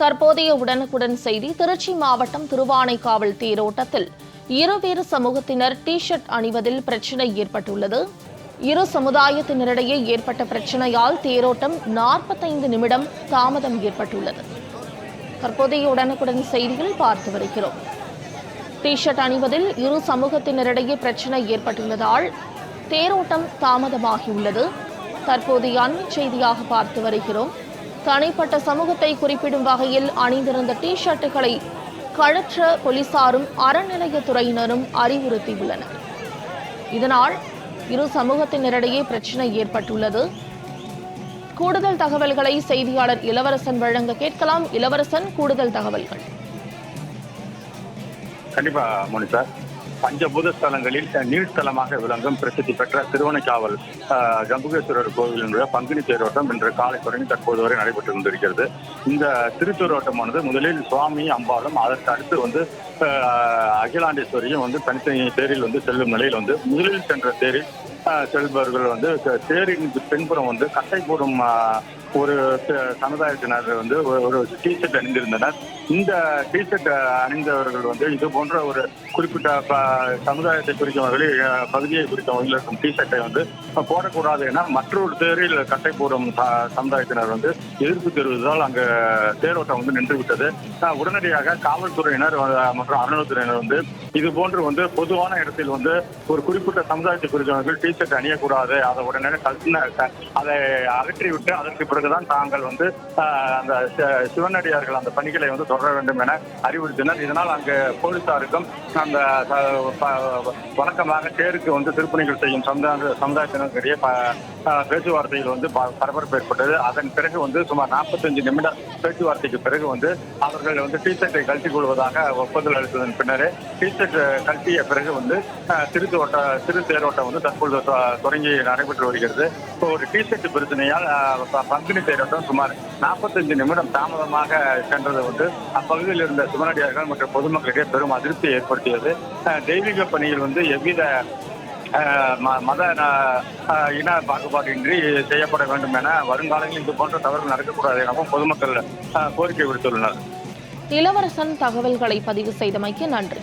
தற்போதைய உடனுக்குடன் செய்தி திருச்சி மாவட்டம் திருவானைக்காவல் தேரோட்டத்தில். இருவேறு சமூகத்தினர் டி ஷர்ட் அணிவதில் பிரச்சினை ஏற்பட்டுள்ளது. இரு சமுதாயத்தினரிடையே ஏற்பட்ட பிரச்சனையால் தேரோட்டம் நாற்பத்தைந்து நிமிடம் தாமதம் ஏற்பட்டுள்ளது. தற்போதைய உடனுக்குடன் செய்திகள் பார்த்து வருகிறோம். டி ஷர்ட் அணிவதில் இரு சமூகத்தினரிடையே பிரச்சனை ஏற்பட்டுள்ளதால் தேரோட்டம் தாமதமாகியுள்ளது. தற்போதைய அண்மை செய்தியாக பார்த்து வருகிறோம். தனிப்பட்ட சமூகத்தை குறிப்பிடும் வகையில் அணிந்திருந்த டி ஷர்ட்டுகளை கழற்ற போலீசாரும் அறநிலையத்துறையினரும் அறிவுறுத்தியுள்ளனர். இதனால் இரு சமூகத்தினரிடையே பிரச்சனை ஏற்பட்டுள்ளது. கூடுதல் தகவல்களை செய்தியாளர் இளவரசன் வழங்க கேட்கலாம். இளவரசன் கூடுதல் தகவல்கள். கண்டிப்பா மோனிசா. பஞ்சபூத ஸ்தலங்களில் நீர்த்தலமாக விளங்கும் பிரசித்தி பெற்ற திருவனைக்காவல் கம்புகேஸ்வரர் ஜம்புகேஸ்வரர் கோவிலினுடைய பங்குனி தேரோட்டம் இன்று காலை தொடங்கி தற்போது வரை நடைபெற்று கொண்டிருக்கிறது. இந்த திருத்தேரோட்டமானது முதலில் சுவாமி அம்பாலும் அதற்கு அடுத்து வந்து அகிலாண்டேஸ்வரியும் வந்து தனித்தனி தேரில் வந்து செல்லும் நிலையில் வந்து முதலில் சென்ற தேரில் செல்பவர்கள் வந்து தேரின் பின்புறம் வந்து கட்டை போடும் ஒரு சமுதாயத்தினர் வந்து ஒரு- டிஷர்ட் அணிந்திருந்தனர். இந்த டிஷர்ட் அணிந்தவர்கள் வந்து இது போன்ற ஒரு குறிப்பிட்ட ப- சமுதாயத்தை குறிக்கும் வகையில் பகுதியை குறிக்கும் வகையில் இருக்கும் டிஷர்ட்டை வந்து போடக்கூடாது என மற்றொரு தேரில் கட்டை போடும் சமுதாயத்தினர் வந்து எதிர்ப்பு தெரிவித்ததால் அங்கு தேரோட்டம் வந்து நின்றுவிட்டது. விட்டது உடனடியாக காவல்துறையினர் மற்றும் அறநிலையத்துறையினர் வந்து இது போன்று வந்து பொதுவான இடத்தில் வந்து ஒரு குறிப்பிட்ட சமுதாயத்தை குறித்தவர்கள் டிஷர்ட் அணியக்கூடாது அதை உடனே கல்சின அதை அகற்றிவிட்டு அதற்கு பிறகுதான் தாங்கள் வந்து அந்த சிவனடியார்கள் அந்த பணிகளை வந்து தொடர வேண்டும் என அறிவுறுத்தினர். இதனால் அங்கு போலீசாருக்கும் அந்த ப- வழக்கமாக தேருக்கு வந்து திருப்பணிகள் செய்யும் சமுதாய சமுதாயத்தினருக்கிடையே ப- பேச்சுவார்த்தையில் வந்து ப- பரபரப்பு ஏற்பட்டது. அதன் பிறகு வந்து சுமார் நாற்பத்தஞ்சு நிமிட பேச்சுவார்த்தைக்கு பிறகு வந்து அவர்கள் வந்து டிஷர்ட்டை கழட்டிக் கொள்வதாக ஒப்புதல் அளித்ததன் பின்னரே டிஷர்ட் கழட்டிய பிறகு வந்து ஆஹ், திருத்தோட்ட சிறு தேரோட்டம் வந்து தற்பொழுது தொடங்கி நடைபெற்று வருகிறது. இப்போ ஒரு டிஷர்ட் பிரச்சனையால் பங்குனி தேரோட்டம் சுமார் நாற்பத்தஞ்சு நிமிடம் தாமதமாக சென்றது வந்து அப்பகுதியில் இருந்த சிவனடியார்கள் மற்றும் பொதுமக்களிடையே பெரும் அதிருப்தியை ஏற்படுத்தியது. தெய்வீக பணியில் வந்து எவ்வித ம- மத இன பாகுபாடின்றி செய்யப்பட வேண்டும் என வருங்காலங்களில் இது போன்ற தவறுகள் நடக்கக்கூடாது எனவும் பொதுமக்கள் கோரிக்கை விடுத்துள்ளனர். இளவரசன் தகவல்களை பதிவு செய்தமைக்கு நன்றி.